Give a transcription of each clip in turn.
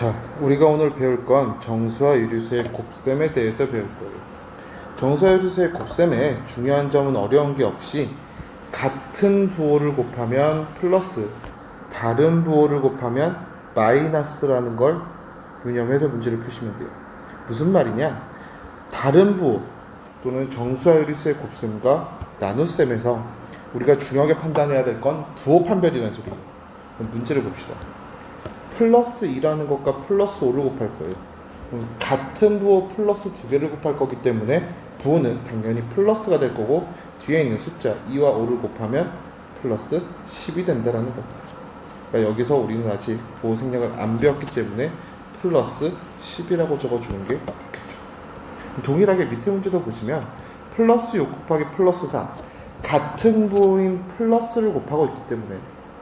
자, 우리가 오늘 배울 건 정수와 유리수의 곱셈에 대해서 배울 거예요. 정수와 유리수의 곱셈의 중요한 점은 어려운 게 없이 같은 부호를 곱하면 플러스, 다른 부호를 곱하면 마이너스라는 걸 유념해서 문제를 푸시면 돼요. 무슨 말이냐? 다른 부호 또는 정수와 유리수의 곱셈과 나눗셈에서 우리가 중요하게 판단해야 될 건 부호 판별이라는 소리예요. 문제를 봅시다. 플러스 2라는 것과 플러스 5를 곱할 거예요. 같은 부호 플러스 두 개를 곱할 거기 때문에 부호는 당연히 플러스가 될 거고 뒤에 있는 숫자 2와 5를 곱하면 플러스 10이 된다라는 겁니다. 그러니까 여기서 우리는 아직 부호 생략을 안 배웠기 때문에 플러스 10이라고 적어주는 게 좋겠죠. 동일하게 밑에 문제도 보시면 플러스 6 곱하기 플러스 4 같은 부호인 플러스를 곱하고 있기 때문에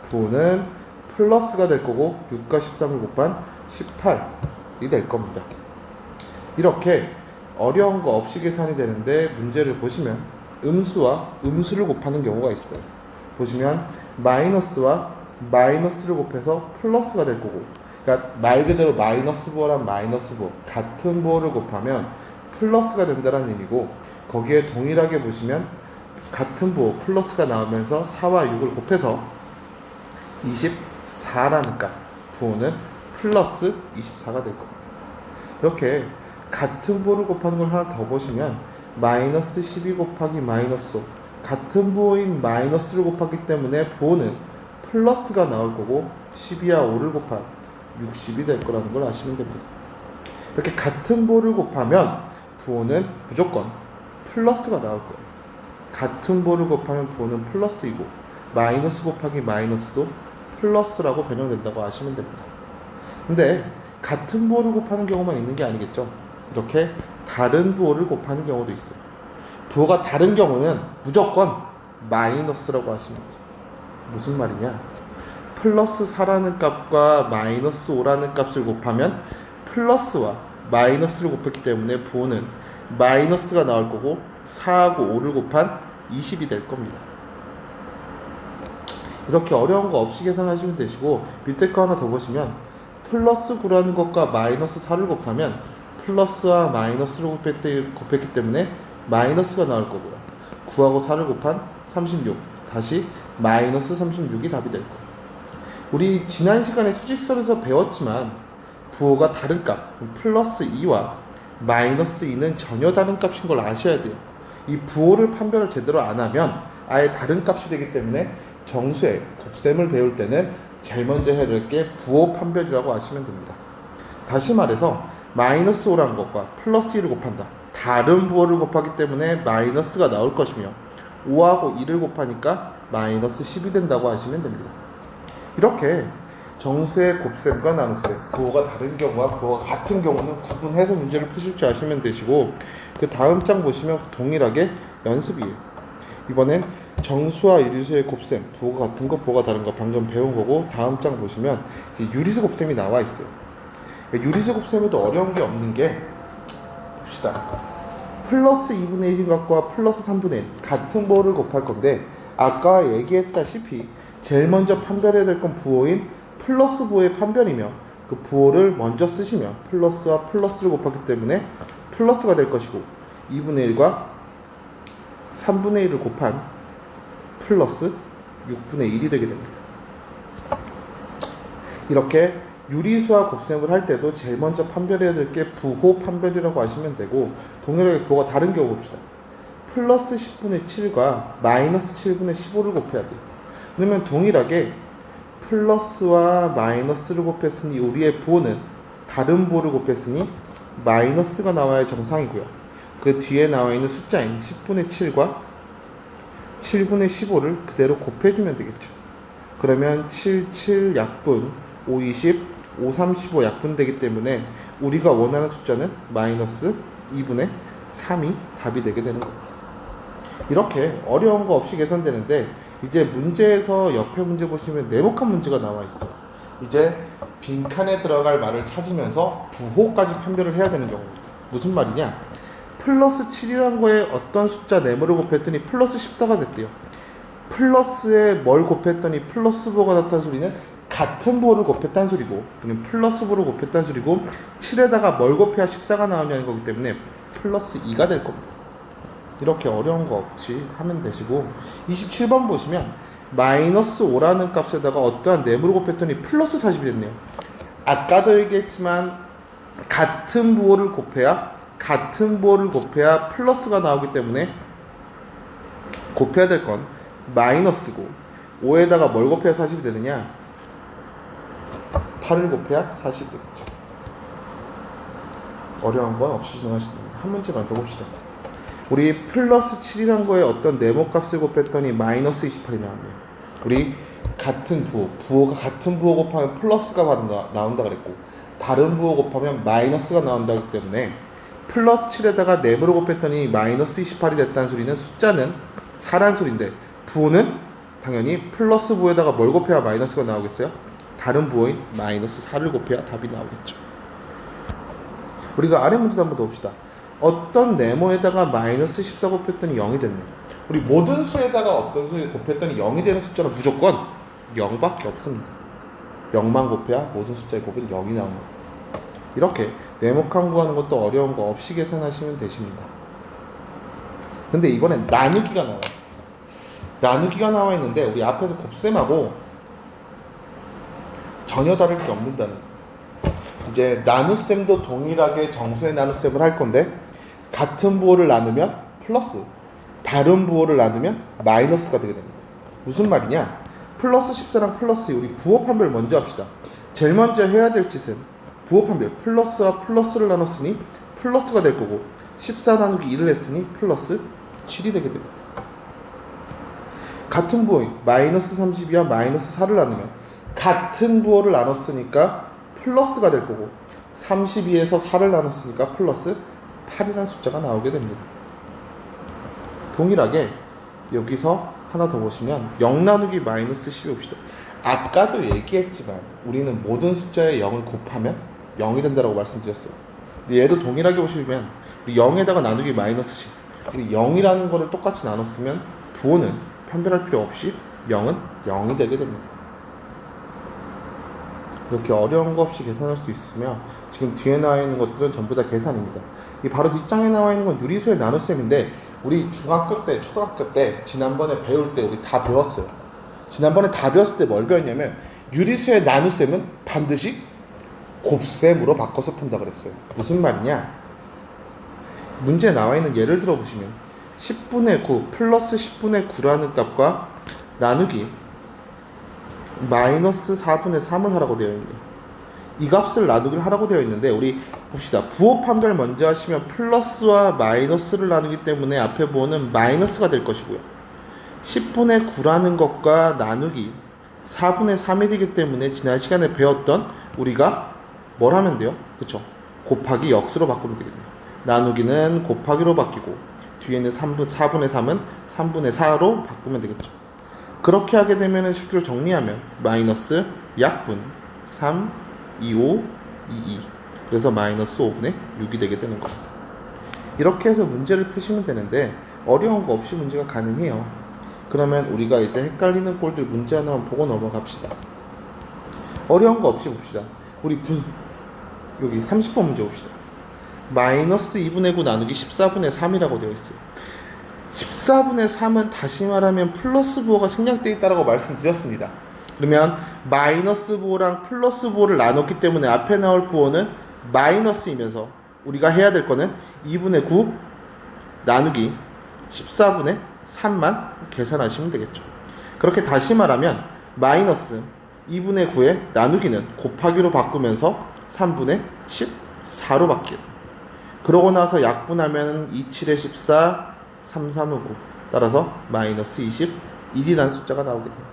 부호는 플러스가 될 거고 6과 13을 곱한 18이 될 겁니다. 이렇게 어려운 거 없이 계산이 되는데 문제를 보시면 음수와 음수를 곱하는 경우가 있어요. 보시면 마이너스와 마이너스를 곱해서 플러스가 될 거고 그러니까 말 그대로 마이너스 부호랑 마이너스 부호 같은 부호를 곱하면 플러스가 된다는 의미고 거기에 동일하게 보시면 같은 부호 플러스가 나오면서 4와 6을 곱해서 24라는 값 부호는 플러스 24가 될 겁니다. 이렇게 같은 부호를 곱하는 걸 하나 더 보시면 마이너스 12 곱하기 마이너스 5 같은 부호인 마이너스를 곱하기 때문에 부호는 플러스가 나올 거고 12와 5를 곱한 60이 될 거라는 걸 아시면 됩니다. 이렇게 같은 부호를 곱하면 부호는 무조건 플러스가 나올 거예요. 같은 부호를 곱하면 부호는 플러스이고 마이너스 곱하기 마이너스도 플러스라고 변형된다고 아시면 됩니다. 근데 같은 부호를 곱하는 경우만 있는 게 아니겠죠. 이렇게 다른 부호를 곱하는 경우도 있어요. 부호가 다른 경우는 무조건 마이너스라고 하시면 돼요. 무슨 말이냐? 플러스 4라는 값과 마이너스 5라는 값을 곱하면 플러스와 마이너스를 곱했기 때문에 부호는 마이너스가 나올 거고 4하고 5를 곱한 20이 될 겁니다. 이렇게 어려운 거 없이 계산하시면 되시고 밑에 거 하나 더 보시면 플러스 9라는 것과 마이너스 4를 곱하면 플러스와 마이너스를 곱했기, 곱했기 때문에 마이너스가 나올 거고요. 9하고 4를 곱한 36 다시 마이너스 36이 답이 될 거예요. 우리 지난 시간에 수직선에서 배웠지만 부호가 다른 값 플러스 2와 마이너스 2는 전혀 다른 값인 걸 아셔야 돼요. 이 부호를 판별을 제대로 안 하면 아예 다른 값이 되기 때문에 정수의 곱셈을 배울 때는 제일 먼저 해야 될 게 부호 판별이라고 아시면 됩니다. 다시 말해서 마이너스 5란 것과 플러스 1을 곱한다. 다른 부호를 곱하기 때문에 마이너스가 나올 것이며 5하고 2를 곱하니까 마이너스 10이 된다고 하시면 됩니다. 이렇게 정수의 곱셈과 나눗셈, 부호가 다른 경우와 부호가 같은 경우는 구분해서 문제를 푸실 줄 아시면 되시고 그 다음 장 보시면 동일하게 연습이에요. 이번엔 정수와 유리수의 곱셈, 부호가 같은 거, 부호가 다른 거 방금 배운 거고 다음 장 보시면 유리수 곱셈이 나와 있어요. 유리수 곱셈에도 어려운 게 없는 게 봅시다. 플러스 2분의 1인 것과 플러스 3분의 1 같은 부호를 곱할 건데 아까 얘기했다시피 제일 먼저 판별해야 될 건 부호인 플러스 부호의 판별이며 그 부호를 먼저 쓰시면 플러스와 플러스를 곱하기 때문에 플러스가 될 것이고 2분의 1과 3분의 1을 곱한 플러스 6분의 1이 되게 됩니다. 이렇게 유리수와 곱셈을 할 때도 제일 먼저 판별해야 될 게 부호 판별이라고 하시면 되고 동일하게 부호가 다른 경우 봅시다. 플러스 10분의 7과 마이너스 7분의 15를 곱해야 돼요. 그러면 동일하게 플러스와 마이너스를 곱했으니 우리의 부호는 다른 부호를 곱했으니 마이너스가 나와야 정상이고요. 그 뒤에 나와 있는 숫자인 10분의 7과 7분의 15를 그대로 곱해주면 되겠죠. 그러면 7, 7 약분, 5, 20, 5, 35 약분 되기 때문에 우리가 원하는 숫자는 마이너스 2분의 3이 답이 되게 되는 겁니다. 이렇게 어려운 거 없이 계산되는데 이제 문제에서 옆에 문제 보시면 네모칸 문제가 나와 있어요. 이제 빈칸에 들어갈 말을 찾으면서 부호까지 판별을 해야 되는 경우입니다. 무슨 말이냐? 플러스 7이라는 거에 어떤 숫자 네모를 곱했더니 플러스 14가 됐대요. 플러스에 뭘 곱했더니 플러스 부호가 나타난 소리는 같은 부호를 곱했다는 소리고 그냥 플러스 부호를 곱했다는 소리고 7에다가 뭘 곱해야 14가 나오냐는 거기 때문에 플러스 2가 될 겁니다. 이렇게 어려운 거 없이 하면 되시고 27번 보시면 마이너스 5라는 값에다가 어떠한 네모를 곱했더니 플러스 40이 됐네요. 아까도 얘기했지만 같은 부호를 곱해야 같은 부호를 곱해야 플러스가 나오기 때문에 곱해야 될 건 마이너스고 5에다가 뭘 곱해야 40이 되느냐? 8을 곱해야 40이 되겠죠. 어려운 건 없이 진행하시면 됩니다 한 문제만 더 봅시다. 우리 플러스 7이란 거에 어떤 네모 값을 곱했더니 마이너스 28이 나왔네요 우리 같은 부호 부호가 같은 부호 곱하면 플러스가 나온다 그랬고 다른 부호 곱하면 마이너스가 나온다기 때문에 플러스 7에다가 네모를 곱했더니 마이너스 28이 됐다는 소리는 숫자는 4란 소리인데 부호는 당연히 플러스 부호에다가 뭘 곱해야 마이너스가 나오겠어요? 다른 부호인 마이너스 4를 곱해야 답이 나오겠죠. 우리가 아래 문제도 한번 더 봅시다. 어떤 네모에다가 마이너스 14 곱했더니 0이 됐네. 우리 모든 수에다가 어떤 수에 곱했더니 0이 되는 숫자는 무조건 0밖에 없습니다. 0만 곱해야 모든 숫자에 곱은 0이 나오는 거예요. 이렇게 네모 칸 구하는 것도 어려운 거 없이 계산하시면 되십니다. 근데 이번엔 나누기가 나와 있어요. 나누기가 나와 있는데 우리 앞에서 곱셈하고 전혀 다를 게 없는다는. 이제 나눗셈도 동일하게 정수의 나눗셈을 할 건데 같은 부호를 나누면 플러스 다른 부호를 나누면 마이너스가 되게 됩니다. 무슨 말이냐? 플러스 14랑 플러스 우리 부호 판별 먼저 합시다. 제일 먼저 해야 될 짓은 부호 판별 플러스와 플러스를 나눴으니 플러스가 될 거고 14 나누기 1을 했으니 플러스 7이 되게 됩니다. 같은 부호인 마이너스 32와 마이너스 4를 나누면 같은 부호를 나눴으니까 플러스가 될 거고 32에서 4를 나눴으니까 플러스 8이라는 숫자가 나오게 됩니다. 동일하게 여기서 하나 더 보시면 0 나누기 마이너스 10이 봅시다. 아까도 얘기했지만 우리는 모든 숫자에 0을 곱하면 0이 된다고 말씀드렸어요. 얘도 동일하게 보시면 0에다가 나누기 마이너스 10 우리 0이라는 거를 똑같이 나눴으면 부호는 판별할 필요 없이 0은 0이 되게 됩니다. 이렇게 어려운 거 없이 계산할 수 있으며 지금 뒤에 나와 있는 것들은 전부 다 계산입니다. 이 바로 뒷장에 나와 있는 건 유리수의 나눗셈인데 우리 중학교 때, 초등학교 때 지난번에 배울 때 우리 다 배웠어요. 지난번에 다 배웠을 때 뭘 배웠냐면 유리수의 나눗셈은 반드시 곱셈으로 바꿔서 푼다 그랬어요. 무슨 말이냐? 문제에 나와 있는 예를 들어 보시면 10분의 9 플러스 10분의 9라는 값과 나누기 마이너스 4분의 3을 하라고 되어 있네요. 이 값을 나누기를 하라고 되어 있는데 우리 봅시다. 부호 판별 먼저 하시면 플러스와 마이너스를 나누기 때문에 앞에 부호는 마이너스가 될 것이고요. 10분의 9라는 것과 나누기 4분의 3이 되기 때문에 지난 시간에 배웠던 우리가 뭘 하면 돼요? 그쵸? 곱하기 역수로 바꾸면 되겠네요. 나누기는 곱하기로 바뀌고 뒤에 는 3분, 4분의 3은 3분의 4로 바꾸면 되겠죠. 그렇게 하게 되면 식기를 정리하면 마이너스 약분 3, 2, 5, 2, 2 그래서 마이너스 5분의 6이 되게 되는 겁니다. 이렇게 해서 문제를 푸시면 되는데 어려운 거 없이 문제가 가능해요. 그러면 우리가 이제 헷갈리는 꼴들 문제 하나만 보고 넘어갑시다. 어려운 거 없이 봅시다. 우리 분 여기 30번 문제 봅시다. 마이너스 2분의 9 나누기 14분의 3이라고 되어 있어요. 14분의 3은 다시 말하면 플러스 부호가 생략되어 있다고 말씀드렸습니다. 그러면 마이너스 부호랑 플러스 부호를 나눴기 때문에 앞에 나올 부호는 마이너스이면서 우리가 해야 될 거는 2분의 9 나누기 14분의 3만 계산하시면 되겠죠. 그렇게 다시 말하면 마이너스 2분의 9에 나누기는 곱하기로 바꾸면서 3분의 14로 바뀌어요. 그러고 나서 약분하면 2, 7에 14, 3, 3, 5, 9 따라서 마이너스 21이라는 숫자가 나오게 됩니다.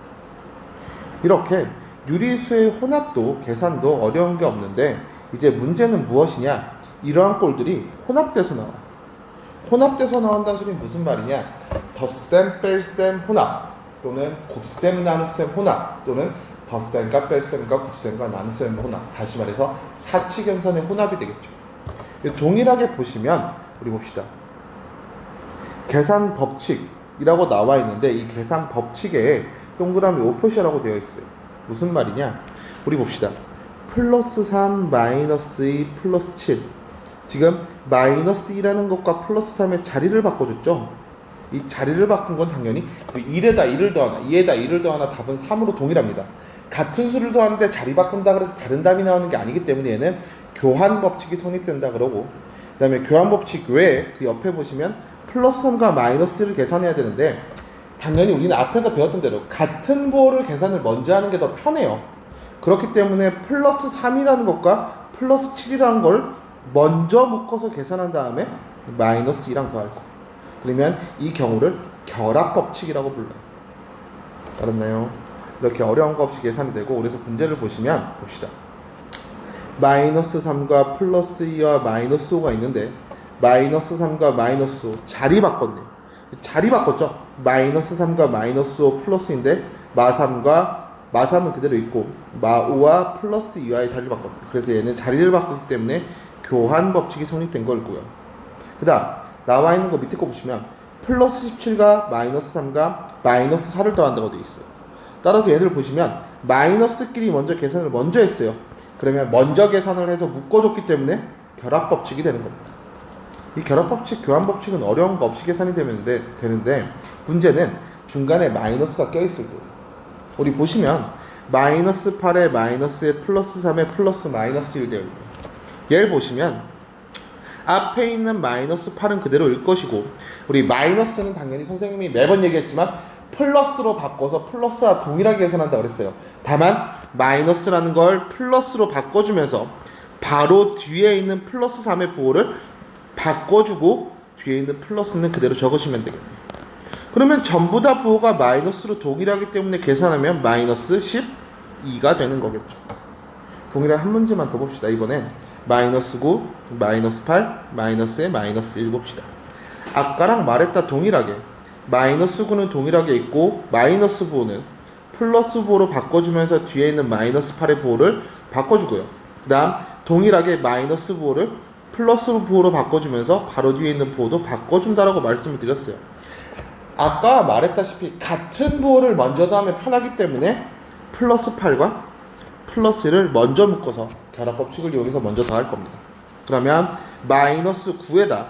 이렇게 유리수의 혼합도 계산도 어려운 게 없는데 이제 문제는 무엇이냐 이러한 꼴들이 혼합돼서 나와 혼합돼서 나온다는 소리는 무슨 말이냐 덧셈 뺄셈 혼합 또는 곱셈 나눗셈 혼합 또는 덧셈과 뺄셈과 곱셈과 나눗셈 혼합 다시 말해서 사칙연산의 혼합이 되겠죠 동일하게 보시면 우리 봅시다 계산 법칙이라고 나와 있는데 이 계산 법칙에 동그라미 5표시라고 되어 있어요. 무슨 말이냐? 우리 봅시다. 플러스 3 마이너스 2 플러스 7 지금 마이너스 2라는 것과 플러스 3의 자리를 바꿔줬죠. 이 자리를 바꾼 건 당연히 그 1에다 1을 더하나 2에다 1을 더하나 답은 3으로 동일합니다. 같은 수를 더하는데 자리 바꾼다 그래서 다른 답이 나오는 게 아니기 때문에 얘는 교환 법칙이 성립된다 그러고 그 다음에 교환 법칙 외에 그 옆에 보시면 플러스 3과 마이너스를 계산해야 되는데 당연히 우리는 앞에서 배웠던 대로 같은 부호를 계산을 먼저 하는 게 더 편해요. 그렇기 때문에 플러스 3이라는 것과 플러스 7이라는 걸 먼저 묶어서 계산한 다음에 마이너스 2랑 더할 거. 그러면 이 경우를 결합 법칙이라고 불러요. 알았나요? 이렇게 어려운 거 없이 계산이 되고 그래서 문제를 보시면 봅시다. 마이너스 3과 플러스 2와 마이너스 5가 있는데 마이너스 3과 마이너스 5 자리 바꿨네. 자리 바꿨죠. 마이너스 3과 마이너스 5 플러스인데 마3과 마3은 그대로 있고 마5와 플러스 2와의 자리를 바꿨네. 그래서 얘는 자리를 바꿨기 때문에 교환 법칙이 성립된 거고요. 그 다음 나와 있는 거 밑에 거 보시면 플러스 17과 마이너스 3과 마이너스 4를 더한다고 되어 있어요. 따라서 얘를 보시면 마이너스끼리 먼저 계산을 먼저 했어요. 그러면 먼저 계산을 해서 묶어줬기 때문에 결합 법칙이 되는 겁니다. 이 결합 법칙, 교환 법칙은 어려운 거 없이 계산이 되는데, 되는데 문제는 중간에 마이너스가 껴있을 때 우리 보시면 마이너스 8에 마이너스에 플러스 3에 플러스 마이너스 1 되어 있네요. 얘를 보시면 앞에 있는 마이너스 8은 그대로일 것이고 우리 마이너스는 당연히 선생님이 매번 얘기했지만 플러스로 바꿔서 플러스와 동일하게 계산한다 그랬어요. 다만 마이너스라는 걸 플러스로 바꿔주면서 바로 뒤에 있는 플러스 3의 부호를 바꿔주고 뒤에 있는 플러스는 그대로 적으시면 되겠네요. 그러면 전부 다 부호가 마이너스로 동일하기 때문에 계산하면 마이너스 12가 되는 거겠죠. 동일한 한 문제만 더 봅시다. 이번엔 마이너스 9, 마이너스 8, 마이너스에 마이너스 1 봅시다. 아까랑 말했다 동일하게 마이너스 9는 동일하게 있고 마이너스 부호는 플러스 부호로 바꿔주면서 뒤에 있는 마이너스 8의 부호를 바꿔주고요. 그 다음 동일하게 마이너스 부호를 플러스 부호로 바꿔주면서 바로 뒤에 있는 부호도 바꿔준다라고 말씀을 드렸어요. 아까 말했다시피 같은 부호를 먼저 더하면 편하기 때문에 플러스 8과 플러스를 먼저 묶어서 결합 법칙을 이용해서 먼저 더할 겁니다. 그러면 마이너스 9에다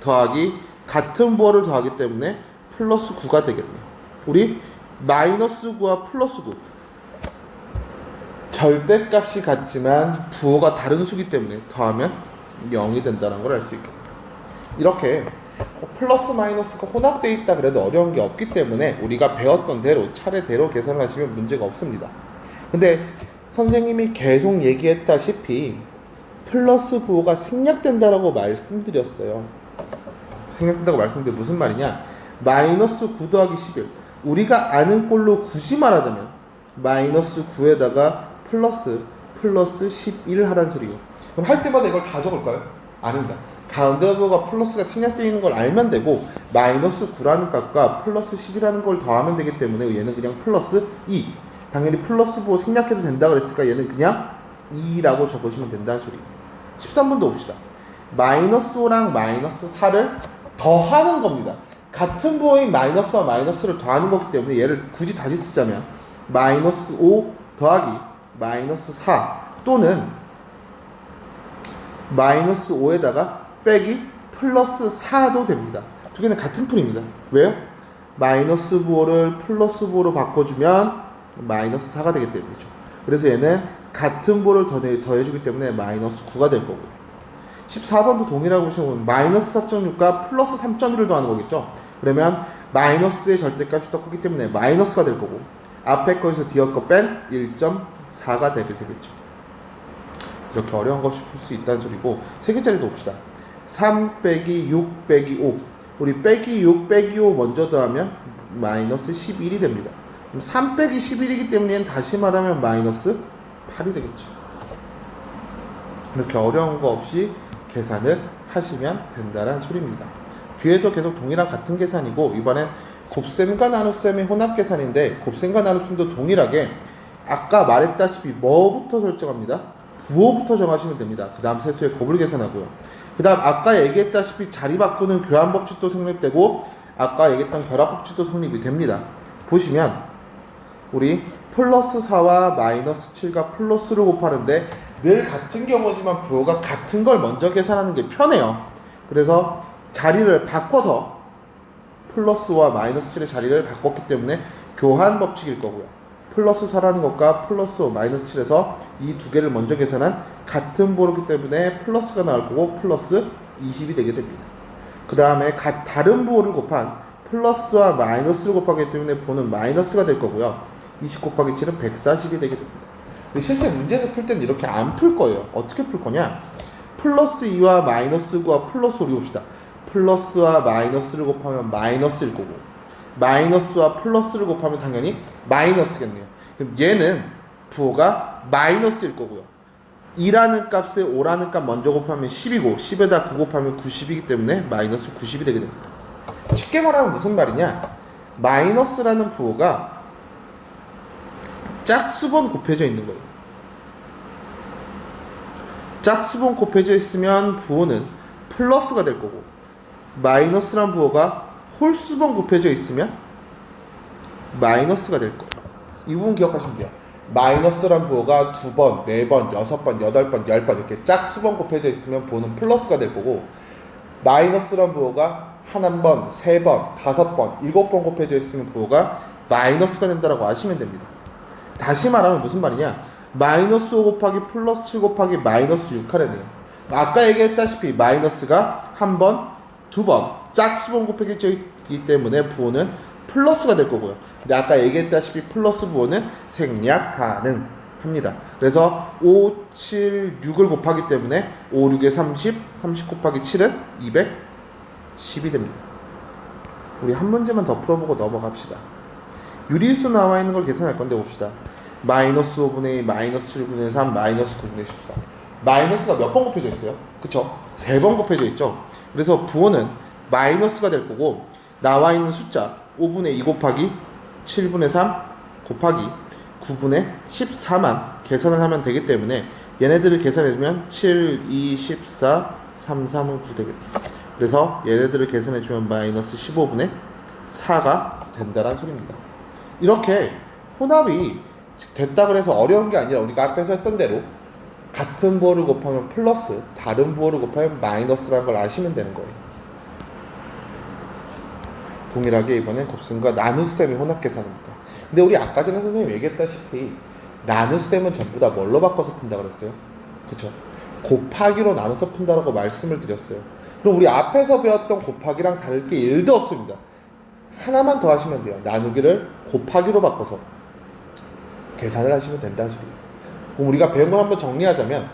더하기 같은 부호를 더하기 때문에 플러스 9가 되겠네요. 우리 마이너스 9와 플러스 9 절대값이 같지만 부호가 다른 수기 때문에 더하면 0이 된다는 걸 알 수 있겠네요. 이렇게 플러스 마이너스가 혼합되어 있다 그래도 어려운 게 없기 때문에 우리가 배웠던 대로 차례대로 계산을 하시면 문제가 없습니다. 근데 선생님이 계속 얘기했다시피 플러스 부호가 생략된다라고 말씀드렸어요. 생략된다고 말씀드린 무슨 말이냐? 마이너스 9 더하기 11 우리가 아는 꼴로 굳이 말하자면 마이너스 9에다가 플러스 플러스 11 하란 소리요. 그럼 할 때마다 이걸 다 적을까요? 아닙니다. 가운데 부호가 플러스가 생략되어 있는 걸 알면 되고 마이너스 9라는 값과 플러스 10이라는 걸 더하면 되기 때문에 얘는 그냥 플러스 2 당연히 플러스 부호 생략해도 된다 그랬으니까 얘는 그냥 2라고 적으시면 된다는 소리 13번도 봅시다 마이너스 5랑 마이너스 4를 더하는 겁니다 같은 부호인 마이너스와 마이너스를 더하는 거기 때문에 얘를 굳이 다시 쓰자면 마이너스 5 더하기 마이너스 4 또는 마이너스 5에다가 빼기 플러스 4도 됩니다. 두 개는 같은 풀입니다. 왜요? 마이너스 부호를 플러스 부호로 바꿔주면 마이너스 4가 되기 때문이죠. 그래서 얘는 같은 부호를 더해, 더해주기 때문에 마이너스 9가 될 거고요. 14번도 동일하고 보시면 마이너스 4.6과 플러스 3.1을 더하는 거겠죠. 그러면 마이너스의 절대값이 더 크기 때문에 마이너스가 될 거고 앞에 거에서 뒤에 거뺀 1.4가 되게 되겠죠. 이렇게 어려운 거 없이 풀 수 있다는 소리고 세 개짜리도 봅시다. 3 빼기 6 빼기 5 우리 빼기 6 빼기 5 먼저 더하면 마이너스 11이 됩니다. 그럼 3 빼기 11이기 때문에 다시 말하면 마이너스 8이 되겠죠. 이렇게 어려운 거 없이 계산을 하시면 된다는 소리입니다. 뒤에도 계속 동일한 같은 계산이고 이번엔 곱셈과 나눗셈의 혼합 계산인데 곱셈과 나눗셈도 동일하게 아까 말했다시피 뭐부터 설정합니다. 부호부터 정하시면 됩니다. 그 다음 세수의 곱을 계산하고요. 그 다음 아까 얘기했다시피 자리 바꾸는 교환 법칙도 성립되고 아까 얘기했던 결합 법칙도 성립이 됩니다. 보시면 우리 플러스 4와 마이너스 7과 플러스를 곱하는데 늘 같은 경우지만 부호가 같은 걸 먼저 계산하는 게 편해요. 그래서 자리를 바꿔서 플러스와 마이너스 7의 자리를 바꿨기 때문에 교환 법칙일 거고요. 플러스 4라는 것과 플러스 5, 마이너스 7에서 이 두 개를 먼저 계산한 같은 부호이기 때문에 플러스가 나올 거고 플러스 20이 되게 됩니다. 그 다음에 다른 부호를 곱한 플러스와 마이너스를 곱하기 때문에 부호는 마이너스가 될 거고요. 20 곱하기 7은 140이 되게 됩니다. 근데 실제 문제에서 풀 때는 이렇게 안 풀 거예요. 어떻게 풀 거냐? 플러스 2와 마이너스 9와 플러스 5를 봅시다. 플러스와 마이너스를 곱하면 마이너스일 거고 마이너스와 플러스를 곱하면 당연히 마이너스겠네요. 그럼 얘는 부호가 마이너스일 거고요. 2라는 값에 5라는 값 먼저 곱하면 10이고 10에다 9 곱하면 90이기 때문에 마이너스 90이 되게 됩니다. 쉽게 말하면 무슨 말이냐? 마이너스라는 부호가 짝수번 곱해져 있는 거예요. 짝수번 곱해져 있으면 부호는 플러스가 될 거고 마이너스란 부호가 홀수번 곱해져 있으면 마이너스가 될 거예요. 이 부분 기억하시면 돼요. 마이너스란 부호가 두 번, 네 번, 여섯 번, 여덟 번, 열 번 이렇게 짝수번 곱해져 있으면 부호는 플러스가 될 거고 마이너스란 부호가 한 번, 세 번, 다섯 번, 일곱 번 곱해져 있으면 부호가 마이너스가 된다라고 아시면 됩니다. 다시 말하면 무슨 말이냐? 마이너스 5 곱하기 플러스 7 곱하기 마이너스 6하래네요. 아까 얘기했다시피 마이너스가 한 번, 두 번, 짝수번 곱해져 있기 때문에 부호는 플러스가 될 거고요. 근데 아까 얘기했다시피 플러스 부호는 생략 가능합니다. 그래서 5, 7, 6을 곱하기 때문에 5, 6에 30, 30 곱하기 7은 210이 됩니다. 우리 한 문제만 더 풀어보고 넘어갑시다. 유리수 나와 있는 걸 계산할 건데 봅시다. 마이너스 5분의 2, 마이너스 7분의 3, 마이너스 9분의 14. 마이너스가 몇 번 곱해져 있어요? 그쵸? 세 번 곱해져 있죠? 그래서 부호는 마이너스가 될 거고, 나와 있는 숫자 5분의 2 곱하기 7분의 3 곱하기 9분의 14만 계산을 하면 되기 때문에 얘네들을 계산해주면 7, 2, 14, 3, 3은 9 되겠다. 그래서 얘네들을 계산해주면 마이너스 15분의 4가 된다는 소리입니다. 이렇게 혼합이 됐다 그래서 어려운 게 아니라 우리가 앞에서 했던 대로 같은 부호를 곱하면 플러스 다른 부호를 곱하면 마이너스라는 걸 아시면 되는 거예요. 동일하게 이번엔 곱셈과 나눗셈이 혼합 계산입니다. 근데 우리 아까 전에 선생님이 얘기했다시피 나눗셈은 전부 다 뭘로 바꿔서 푼다 그랬어요? 그쵸? 곱하기로 나눠서 푼다라고 말씀을 드렸어요. 그럼 우리 앞에서 배웠던 곱하기랑 다를 게 1도 없습니다. 하나만 더 하시면 돼요. 나누기를 곱하기로 바꿔서 계산을 하시면 된다는 소리예요. 그럼 우리가 배운 걸 한번 정리하자면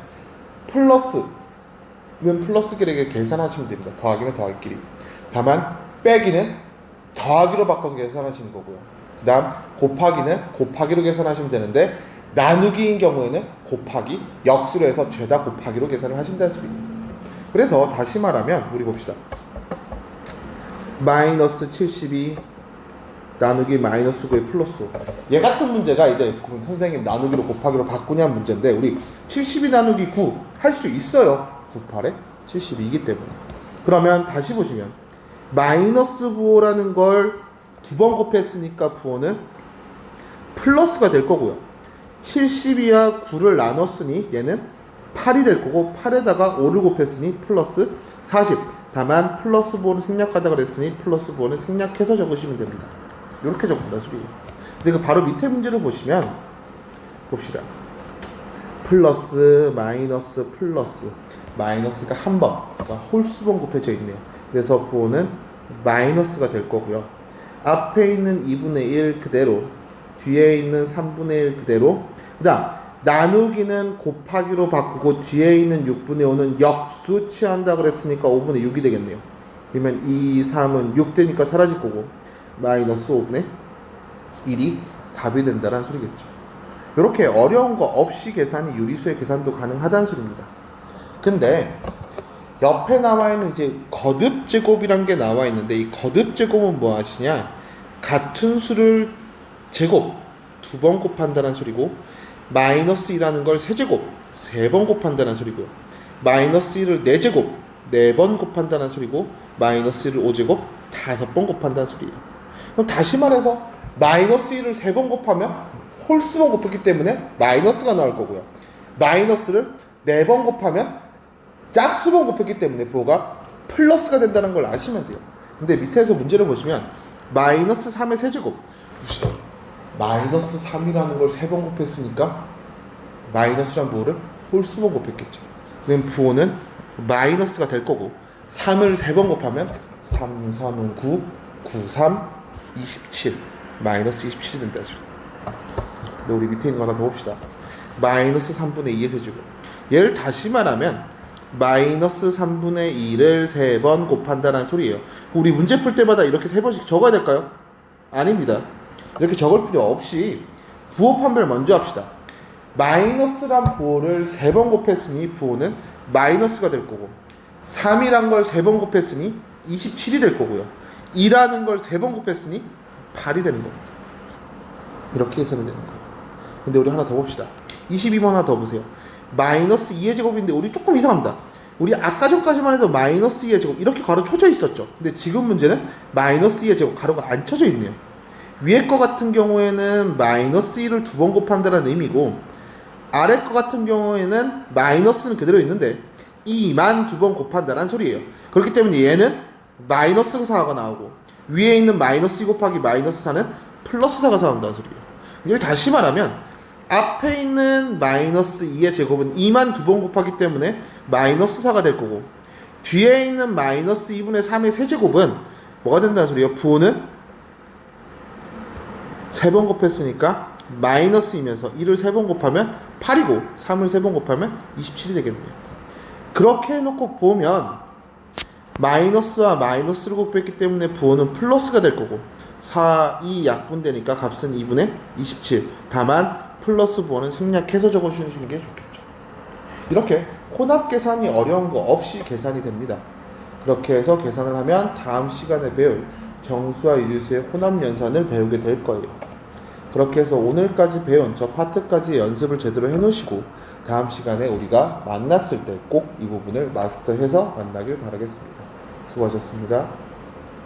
플러스는 플러스끼리 계산하시면 됩니다. 더하기는 더하기끼리. 다만 빼기는 더하기로 바꿔서 계산하시는 거고요. 그 다음 곱하기는 곱하기로 계산하시면 되는데 나누기인 경우에는 곱하기 역수로 해서 죄다 곱하기로 계산을 하신다는 소리예요. 그래서 다시 말하면 우리 봅시다. 마이너스 72 나누기 마이너스 9의 플러스 5. 얘 같은 문제가 이제 선생님 나누기로 곱하기로 바꾸냐 문제인데 우리 72 나누기 9 할 수 있어요. 98에 72이기 때문에. 그러면 다시 보시면 마이너스 부호라는 걸 두 번 곱했으니까 부호는 플러스가 될 거고요. 72와 9를 나눴으니 얘는 8이 될 거고 8에다가 5를 곱했으니 플러스 40. 다만 플러스 부호는 생략하다 그랬으니 플러스 부호는 생략해서 적으시면 됩니다. 이렇게 적는다 소리예요. 근데 그 바로 밑에 문제를 보시면 봅시다. 플러스 마이너스 플러스 마이너스가 한 번, 그러니까 홀수번 곱해져 있네요. 그래서 부호는 마이너스가 될 거고요. 앞에 있는 2분의 1 그대로, 뒤에 있는 3분의 1 그대로. 그다음 나누기는 곱하기로 바꾸고 뒤에 있는 6분의 5는 역수 취한다 그랬으니까 5분의 6이 되겠네요. 그러면 2, 3은 6 되니까 사라질 거고 마이너스 5분의 1이 답이 된다는 소리겠죠. 이렇게 어려운 거 없이 계산이 유리수의 계산도 가능하다는 소리입니다. 근데 옆에 나와 있는 이제 거듭 제곱이란 게 나와 있는데 이 거듭 제곱은 뭐 하시냐? 같은 수를 제곱 두 번 곱한다는 소리고 마이너스 2라는 걸 세제곱 세번 곱한다는 소리고요. 마이너스 1을 네제곱네 번 곱한다는 소리고 마이너스 1을 5제곱 다섯 번 곱한다는 소리예요. 그럼 다시 말해서 마이너스 1을 세번 곱하면 홀수번 곱했기 때문에 마이너스가 나올 거고요. 마이너스를 4번 곱하면 짝수번 곱했기 때문에 부호가 플러스가 된다는 걸 아시면 돼요. 근데 밑에서 문제를 보시면 마이너스 3의 세제곱 봅시다. 마이너스 3이라는 걸 3번 곱했으니까 마이너스란 부호를 홀수번 곱했겠죠. 그럼 부호는 마이너스가 될 거고 3을 3번 곱하면 3, 3은 9, 9, 3, 27 마이너스 27이 된다 죠 근데 우리 밑에 있는 거 하나 더 봅시다. 마이너스 3분의 2의 세제곱 얘를 다시 말하면 마이너스 3분의 2를 3번 곱한다는 소리예요. 우리 문제 풀 때마다 이렇게 3번씩 적어야 될까요? 아닙니다. 이렇게 적을 필요 없이 부호 판별 먼저 합시다. 마이너스란 부호를 3번 곱했으니 부호는 마이너스가 될 거고 3이란 걸 3번 곱했으니 27이 될 거고요. 2라는 걸 3번 곱했으니 8이 되는 겁니다. 이렇게 해서는 되는 거예요. 근데 우리 하나 더 봅시다. 22번 하나 더 보세요. 마이너스 2의 제곱인데 우리 조금 이상합니다. 우리 아까 전까지만 해도 마이너스 2의 제곱 이렇게 가로 쳐져 있었죠. 근데 지금 문제는 마이너스 2의 제곱 가로가 안 쳐져 있네요. 위에 거 같은 경우에는 마이너스 2를 두번 곱한다는 의미고 아래 거 같은 경우에는 마이너스는 그대로 있는데 2만 두 번 곱한다는 소리예요. 그렇기 때문에 얘는 마이너스 4가 나오고 위에 있는 마이너스 2 곱하기 마이너스 4는 플러스 4가 나온다는 소리예요. 이걸 다시 말하면 앞에 있는 마이너스 2의 제곱은 2만 두 번 곱하기 때문에 마이너스 4가 될 거고 뒤에 있는 마이너스 2분의 3의 세제곱은 뭐가 된다는 소리예요? 부호는 세 번 곱했으니까 마이너스이면서 1을 세 번 곱하면 8이고 3을 세 번 곱하면 27이 되겠네요. 그렇게 해놓고 보면 마이너스와 마이너스를 곱했기 때문에 부호는 플러스가 될 거고 4, 2 약분되니까 값은 2분의 27 다만 플러스 부호는 생략해서 적어주시는 게 좋겠죠. 이렇게 혼합 계산이 어려운 거 없이 계산이 됩니다. 그렇게 해서 계산을 하면 다음 시간에 배울 정수와 유리수의 혼합 연산을 배우게 될 거예요. 그렇게 해서 오늘까지 배운 저 파트까지 연습을 제대로 해놓으시고 다음 시간에 우리가 만났을 때 꼭 이 부분을 마스터해서 만나길 바라겠습니다. 수고하셨습니다.